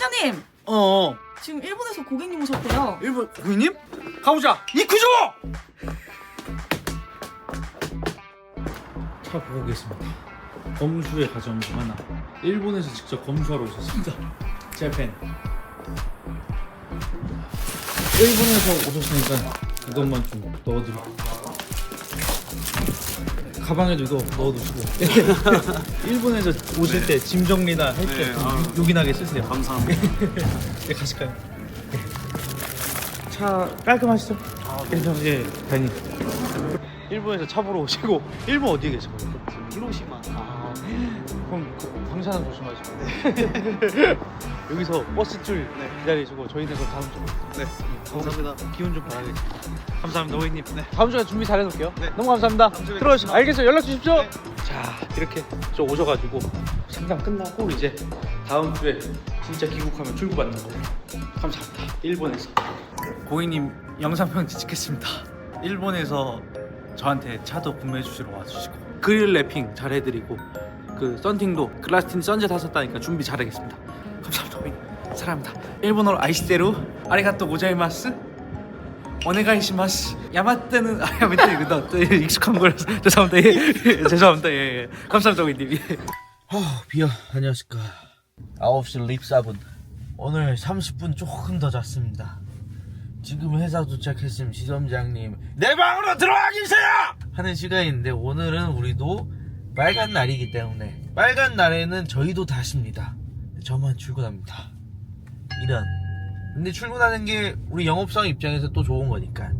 팀장님! 어 지금 일본에서 고객님 오셨대요. 일본 고객님? 가보자. 이쿠조! 차 보고 계십니다. 검수의 가정 중 하나 일본에서 직접 검수하러 오셨습니다. 재팬. 일본에서 오셨으니까 이것만 좀 넣어드릴게요 가방에도 이거 넣어두시고 일본에서 오실 때 짐 정리나 할 때 네, 아. 요긴하게 쓰세요 감사합니다. 네, 가실까요? 차 깔끔하시죠? 그래서 예, 다행히. 일본에서 차 보러 오시고 일본 어디에 계신 거예요? 히로시마. 아, 그럼 그 방사능 조심하시고 여기서 버스 줄 네. 기다리시고 저희는 그럼 다음 주에 네. 감사합니다. 기운 좀 바라겠습니다. 감사합니다, 고객님. 네. 다음 주에 준비 잘 해놓을게요. 네. 너무 감사합니다. 다음 주에 들어가시죠. 뵙겠습니다. 알겠어요. 연락 주십시오. 네. 자, 이렇게 저 오셔가지고 상담 끝나고 이제 다음 주에 진짜 귀국하면 출국받는 거예요. 감사합니다. 일본에서. 고객님 영상 편지 찍겠습니다. 일본에서 저한테 차도 구매해 주시러 와주시고 그릴 랩핑 잘 해드리고 그 썬팅도 글라스틴 선젯 하셨다니까 준비 잘하겠습니다. 사랑합니다. 일본어로 아이시테루 아리가또 고자이마스 오네가이시마스. 야마떼는 아 야마떼 이거 나 익숙한 거라서 죄송합니다. 예, 예, 죄송합니다. 예, 예. 감사합니다 고객님. 예. 아 비야 안녕하십니까. 9시 립4분. 오늘 30분 조금 더 잤습니다. 지금 회사 도착했음 지점장님. 내 방으로 들어와 계세요! 하는 시간인데 오늘은 우리도 빨간 날이기 때문에 빨간 날에는 저희도 다십니다. 저만 출근합니다 이런. 근데 출근하는 게 우리 영업상 입장에서 또 좋은 거니까.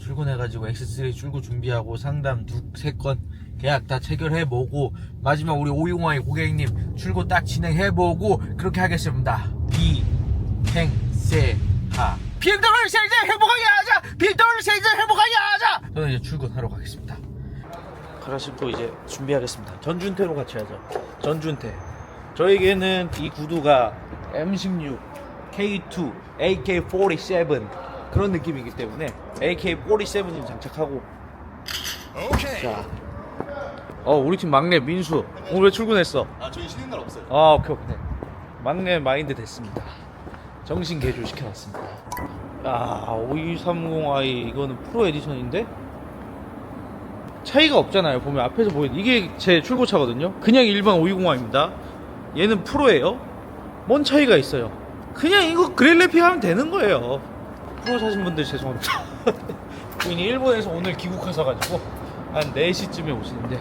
출근해가지고 X3 출구 준비하고 상담 두세건 계약 다 체결해보고 마지막 우리 오용화의 고객님 출고 딱 진행해보고 그렇게 하겠습니다. 비행세하. 비행동을 세제 행복하게 하자! 비행동을 세제 행복하게 하자! 저는 이제 출근하러 가겠습니다. 갈아신고 이제 준비하겠습니다. 전준태로 같이 하죠 전준태. 저에게는 이 구두가 M16 K2, AK47 그런 느낌이기 때문에 AK47을 장착하고. 자, 어 우리 팀 막내 민수 오늘 왜 출근했어? 아 저희 쉬는 날 없어요. 아 오케이 오케이. 막내 마인드 됐습니다. 정신 개조 시켜놨습니다. 아 5230i 이거는 프로 에디션인데? 차이가 없잖아요 보면 앞에서 보이는 이게 제 출고차거든요? 그냥 일반 520i입니다. 얘는 프로예요. 뭔 차이가 있어요 그냥 이거 그릴래피 하면 되는 거예요. 프로 사신 분들 죄송합니다. 부인이 일본에서 오늘 귀국하셔가지고 한 4시쯤에 오시는데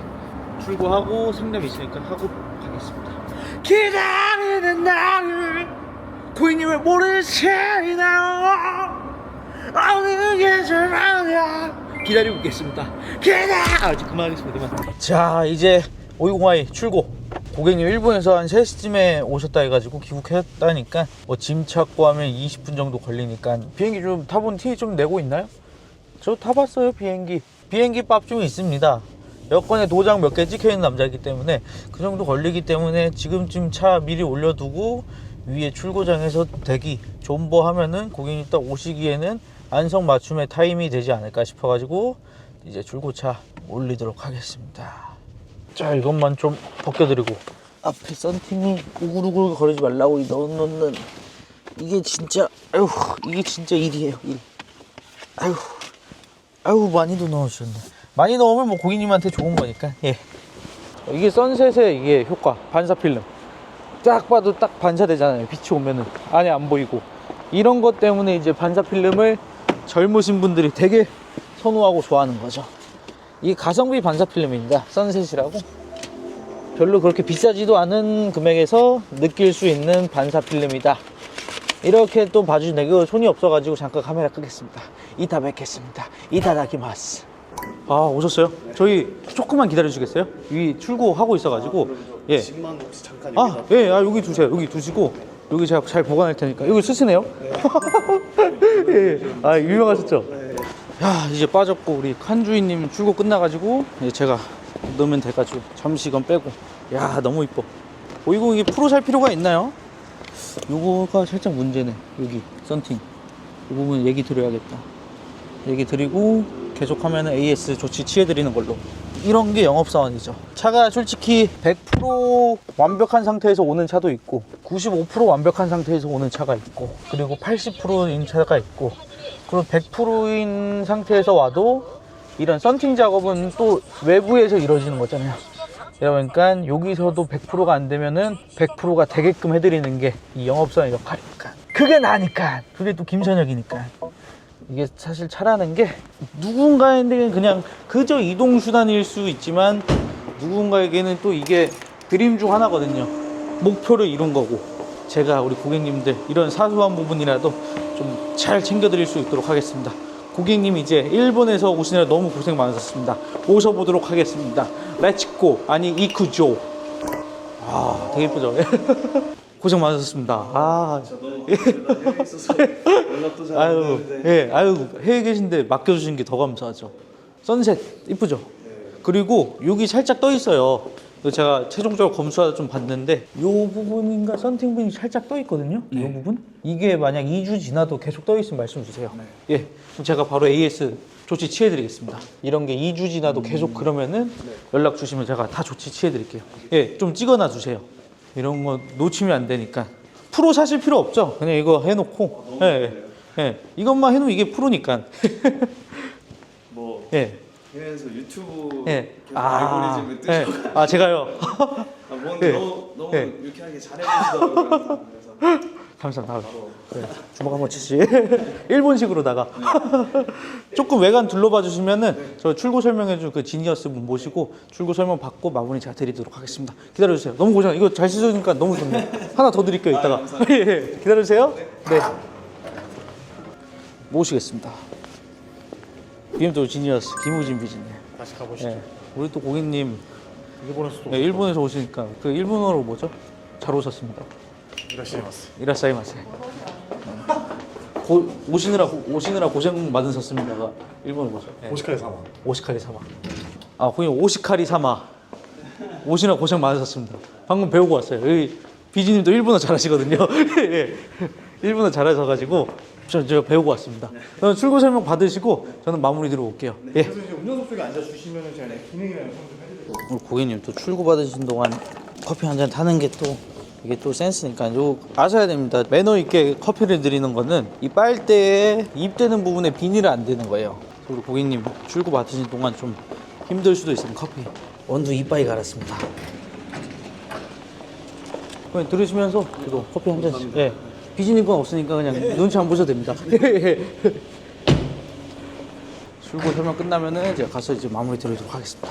출고하고 상담 있으니까 하고 가겠습니다. 기다리는 나를 부인님을 모르시나요? 어느 계절마다 기다리고 있겠습니다. 기다! 아직 그만하겠습니다. 그만. 자 이제 520i 출고 고객님 일본에서 한 3시쯤에 오셨다 해가지고 귀국했다니까 뭐 짐 찾고 하면 20분 정도 걸리니까 비행기 좀 타본 티 좀 내고 있나요? 저 타봤어요 비행기. 비행기 밥 좀 있습니다. 여권에 도장 몇 개 찍혀있는 남자이기 때문에 그 정도 걸리기 때문에 지금쯤 차 미리 올려두고 위에 출고장에서 대기 존버하면은 고객님 딱 오시기에는 안성 맞춤의 타임이 되지 않을까 싶어가지고 이제 출고차 올리도록 하겠습니다 자 이것만 좀 벗겨드리고. 앞에 썬팅이 우글우글 거리지 말라고 이 넣은 넣는 이게 진짜 아휴 이게 진짜 일이에요 일. 아휴 아유 많이도 넣어주셨네. 많이 넣으면 뭐 고객님한테 좋은 거니까 예. 이게 선셋의 이게 효과 반사 필름. 딱 봐도 딱 반사되잖아요 빛이 오면은. 안에 안 보이고. 이런 것 때문에 이제 반사 필름을 젊으신 분들이 되게 선호하고 좋아하는 거죠 이게 가성비 반사 필름입니다 선셋이라고 별로 그렇게 비싸지도 않은 금액에서 느낄 수 있는 반사 필름이다 이렇게 또 봐주시네 이거 손이 없어가지고 잠깐 카메라 끄겠습니다 이따 뵙겠습니다 이타다키마스 아 오셨어요? 저희 조금만 기다려주시겠어요? 이 출고하고 있어가지고 예. 짐만 혹시 잠깐 아. 예, 아, 여기 두세요. 여기 두시고, 여기 제가 잘 보관할 테니까. 여기 쓰시네요? 예, 아, 유명하셨죠? 야, 이제 빠졌고, 우리 칸 주인님 출고 끝나가지고, 이제 제가 넣으면 돼가지고, 잠시 이건 빼고. 야, 너무 이뻐. 어, 이거 이게 프로 살 필요가 있나요? 요거가 살짝 문제네. 여기, 썬팅. 이 부분 얘기 드려야겠다. 얘기 드리고, 계속하면 AS 조치 취해드리는 걸로. 이런 게 영업사원이죠. 차가 솔직히 100% 완벽한 상태에서 오는 차도 있고, 95% 완벽한 상태에서 오는 차가 있고, 그리고 80%인 차가 있고, 그리고 100%인 상태에서 와도 이런 썬팅 작업은 또 외부에서 이루어지는 거잖아요. 그러니까 여기서도 100%가 안 되면은 100%가 되게끔 해드리는 게 이 영업사의 역할이니까. 그게 나니까. 그게 또 김선혁이니까. 이게 사실 차라는 게 누군가에게는 그냥 그저 이동 수단일 수 있지만 누군가에게는 또 이게 드림 중 하나거든요. 목표를 이룬 거고 제가 우리 고객님들 이런 사소한 부분이라도 좀 잘 챙겨드릴 수 있도록 하겠습니다. 고객님 이제 일본에서 오시느라 너무 고생 많으셨습니다. 모셔보도록 하겠습니다. 렛츠고 아니 이쿠조 아 되게 예쁘죠? 고생 많으셨습니다. 아 연락도 잘 아유, 예, 아유, 해외 계신데 맡겨주신 게 더 감사하죠. 선셋, 이쁘죠? 그리고 여기 살짝 떠 있어요. 이거 제가 최종적으로 검수하다 좀 봤는데, 이 부분인가 썬팅 부분이 살짝 떠 있거든요? 이 부분? 이게 만약 2주 지나도 계속 떠 있으면 말씀 주세요. 예, 그럼 제가 바로 AS 조치 취해드리겠습니다. 이런 게 2주 지나도 계속 그러면은 연락 주시면 제가 다 조치 취해드릴게요. 예, 좀 찍어놔 주세요. 이런 거 놓치면 안 되니까. 프로 사실 필요 없죠. 그냥 이거 해놓고. 예, 예, 예. 이것만 해놓으면 이게 프로니까. 뭐 예, 해외에서 유튜브 예. 계속 아, 예. 뜨셔 아, 제가요. 아, 뭔데 예. 너무 너무 예. 유쾌하게 잘해주시더라고요 그래서 감사합니다. 네, 주먹 한번 치시. 일본식으로다가. 조금 외관 둘러봐 주시면은 저 출고 설명해 줄그 지니어스 분 모시고 출고 설명 받고 마무리 잘 드리도록 하겠습니다. 기다려 주세요. 너무 고생. 이거 잘 쓰시니까 너무 좋네요. 하나 더 드릴게요, 이따가. 예, 예. 기다려 주세요. 네. 모시겠습니다. BMW 지니어스 김우진 비지님. 다시 가보시죠 예. 우리 또 고객님 일본에서도 네, 일본에서 오시니까 그 일본어로 뭐죠? 잘 오셨습니다. 이라시마스 이라사이 마세. 고, 오시느라 오시느라 고생 많으셨습니다가 일본어 뭐죠? 네. 오시카의 사망 오시카리 사마. 아, 고객님 오시카리 사마. 오시느라 고생 많으셨습니다. 방금 배우고 왔어요. 여기 비지님도 일본어 잘하시거든요. 예. 일본어 잘하셔가지고 저, 저 배우고 왔습니다. 그럼 출고 설명 받으시고 저는 마무리 들어올게요. 예. 그래서 이제 쪽에 앉아주시면 제가 기능이랑 좀 해드릴게요 우리 고객님 또 출고 받으신 동안 커피 한 잔 타는 게 또 이게 또 센스니까 요 아셔야 됩니다. 매너 있게 커피를 드리는 거는 이 빨대에 입대는 부분에 비닐이 안 되는 거예요. 그래서 우리 고객님 출고 받으신 동안 좀 힘들 수도 있으면 커피 원두 이빠이 갈았습니다. 그냥 들으시면서 저도 커피 한 잔씩. 예. 비지님 건 없으니까 그냥 눈치 안 보셔도 됩니다. 출고 설명 끝나면은 제가 가서 이제 마무리 드리도록 하겠습니다.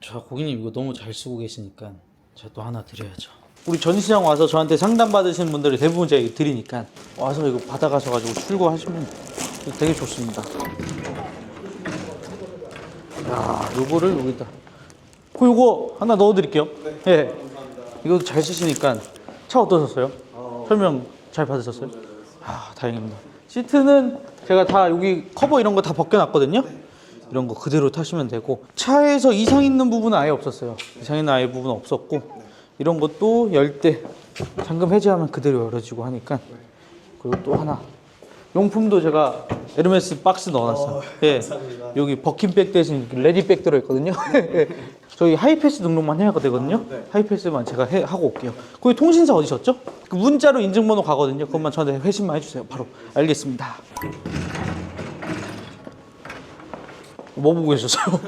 자 고객님 이거 너무 잘 쓰고 계시니까 제가 또 하나 드려야죠. 우리 전시장 와서 저한테 상담 받으신 분들이 대부분 제가 이거 드리니까 와서 이거 받아가셔 가지고 출고하시면 되게 좋습니다. 야 요거를 여기다. 그 요거 하나 넣어드릴게요. 예. 이거 잘 쓰시니까 차 어떠셨어요? 설명 잘 받으셨어요? 아 다행입니다 시트는 제가 다 여기 커버 이런 거 다 벗겨놨거든요 이런 거 그대로 타시면 되고 차에서 이상 있는 부분은 아예 없었어요. 이상 있는 아예 부분은 없었고 이런 것도 열 때 잠금 해제하면 그대로 열어지고 하니까 그리고 또 하나 용품도 제가 에르메스 박스 넣어놨어요. 예, 여기 버킨백 대신 레디백 들어있거든요. 예. 저희 하이패스 등록만 해야 되거든요. 하이패스만 제가 해, 하고 올게요. 거기 통신사 어디셨죠? 그 문자로 인증번호 가거든요. 그것만 저한테 회신만 해주세요. 바로 알겠습니다. 뭐 보고 계셨어요?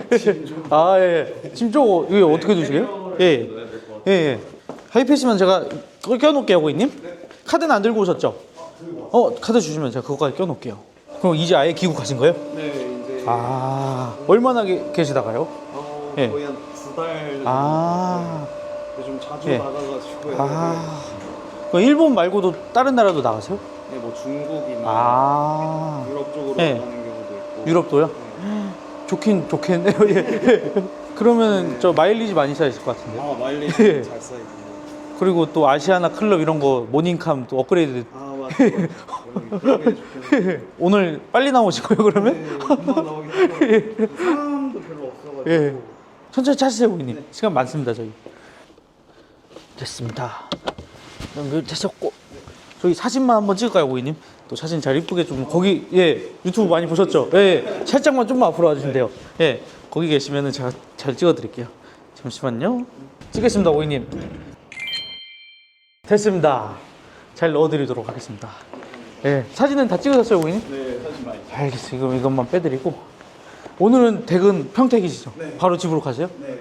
아, 예. 짐 쪽, 이거 어떻게 두시게요? 예. 예, 예. 하이패스만 제가 그거 껴놓을게요, 고객님. 카드는 안 들고 오셨죠? 어, 카드 주시면 제가 그거까지 껴놓을게요. 그럼 이제 아예 귀국하신 거예요? 네 이제 아, 얼마나 게- 계시다가요? 어, 예. 거의 한 두 달 아, 좀 자주 예. 나가가지고 아. 그럼 일본 말고도 다른 나라도 나가세요? 네, 뭐 중국이나 아, 유럽 쪽으로 예. 나가는 경우도 있고 유럽도요? 좋긴 좋겠네요. 예. 그러면 저 마일리지 많이 쌓였을 것 같은데요? 아 마일리지 예. 잘 쌓이고 그리고 또 아시아나 클럽 이런 거 모닝캄 또 업그레이드 아 좋겠네 오늘 빨리 나오신 거예요 그러면? 네, 금방 나오긴 하고 사람도 별로 없어가지고 예. 천천히 찾으세요 고객님 시간 많습니다 저희 됐습니다 연결 되셨고 저희 사진만 한번 찍을까요 고객님? 또 사진 잘 이쁘게 좀 거기 예 유튜브 많이 보셨죠? 예 살짝만 좀만 앞으로 와주시면 돼요 예 거기 계시면은 제가 잘 찍어드릴게요. 잠시만요. 찍겠습니다, 오이님. 됐습니다. 잘 넣어드리도록 하겠습니다. 예, 사진은 다 찍으셨어요, 오이님? 네, 사진 많이. 알겠어요. 이거 이것만 빼드리고 오늘은 대근 평택이시죠? 네. 바로 집으로 가세요? 네.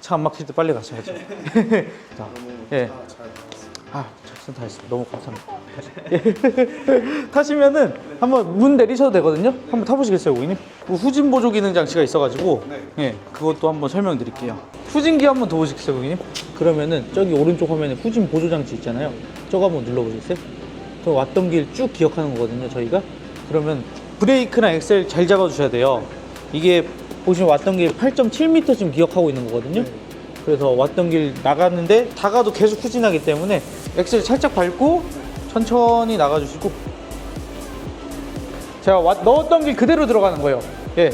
차 안 막힐 때 빨리 가셔야죠. 자, 예. 아, 작전 다 했습니다. 너무 감사합니다. 예. 타시면은 한번 문 내리셔도 되거든요. 한번 타보시겠어요, 고객님? 그 후진 보조 기능 장치가 있어가지고, 네. 예, 그것도 한번 설명드릴게요. 후진기 한번 더 보시겠어요, 고객님? 그러면은 저기 오른쪽 화면에 후진 보조 장치 있잖아요. 저거 한번 눌러보시겠어요? 그 왔던 길 쭉 기억하는 거거든요, 저희가. 그러면 브레이크나 엑셀 잘 잡아주셔야 돼요. 이게 보시면 왔던 길 8.7m 지금 기억하고 있는 거거든요. 그래서 왔던 길 나갔는데 다가도 계속 후진하기 때문에 엑셀 살짝 밟고 천천히 나가주시고 제가 왔- 넣었던 길 그대로 들어가는 거예요. 예.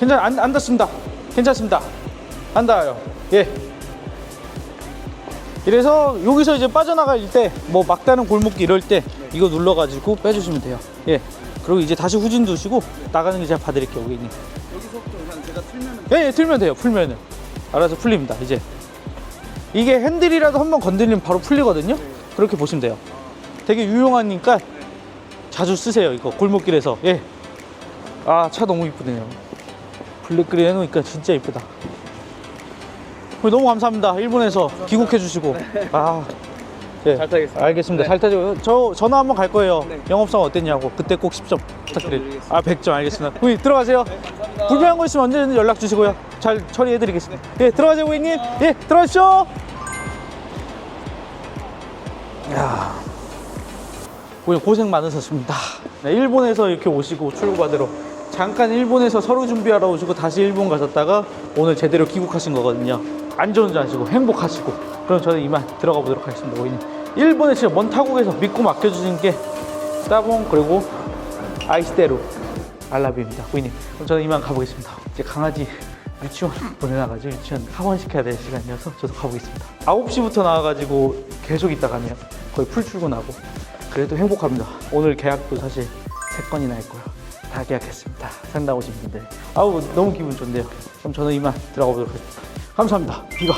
괜찮 안, 안 닿습니다. 괜찮습니다. 안 닿아요. 예. 이래서 여기서 이제 빠져나갈 때 뭐 막다른 골목길 이럴 때 이거 눌러가지고 빼주시면 돼요. 예. 그리고 이제 다시 후진 두시고 나가는 게 제가 봐드릴게요, 고객님. 여기서부터 그냥 제가 틀면 예, 예, 틀면 돼요. 풀면은 알아서 풀립니다. 이제 이게 핸들이라도 한번 건드리면 바로 풀리거든요. 그렇게 보시면 돼요. 되게 유용하니까 자주 쓰세요. 이거 골목길에서. 예. 아, 차 너무 이쁘네요. 블랙그린 해놓으니까 진짜 이쁘다. 어, 너무 감사합니다. 일본에서 귀국해 주시고. 아. 예. 잘 타겠습니다. 알겠습니다. 네. 잘 타죠. 저 전화 한번 갈 거예요. 네. 영업상 어땠냐고. 그때 꼭 10점 부탁드립니다. 드리겠습니다. 아, 100점 알겠습니다. 고객님 들어가세요. 불편한 거 있으면 언제든 연락 주시고요. 잘 처리해 드리겠습니다. 예, 들어가세요, 고객님. 예, 들어가십시오. 야, 고객님 고생 많으셨습니다. 네, 일본에서 이렇게 오시고 출국받으러 잠깐 일본에서 서류 준비하러 오시고 다시 일본 가셨다가 오늘 제대로 귀국하신 거거든요. 안전운전하시고 행복하시고 그럼 저는 이만 들어가 보도록 하겠습니다, 고객님. 일본에 진짜 먼 타국에서 믿고 맡겨주신 게 따봉 그리고 아이스테루 알라비입니다. 고객님 그럼 저는 이만 가보겠습니다. 이제 강아지 유치원 보내놔가지고 유치원 하원시켜야 될 시간이어서 저도 가보겠습니다. 9시부터 나와가지고 계속 있다 가네요 거의 풀 출근하고 그래도 행복합니다. 오늘 계약도 사실 세 건이나 했고요. 다 계약했습니다. 상담 오신 분들. 아우 너무 기분 좋네요. 그럼 저는 이만 들어가 보도록 하겠습니다 감사합니다. 비가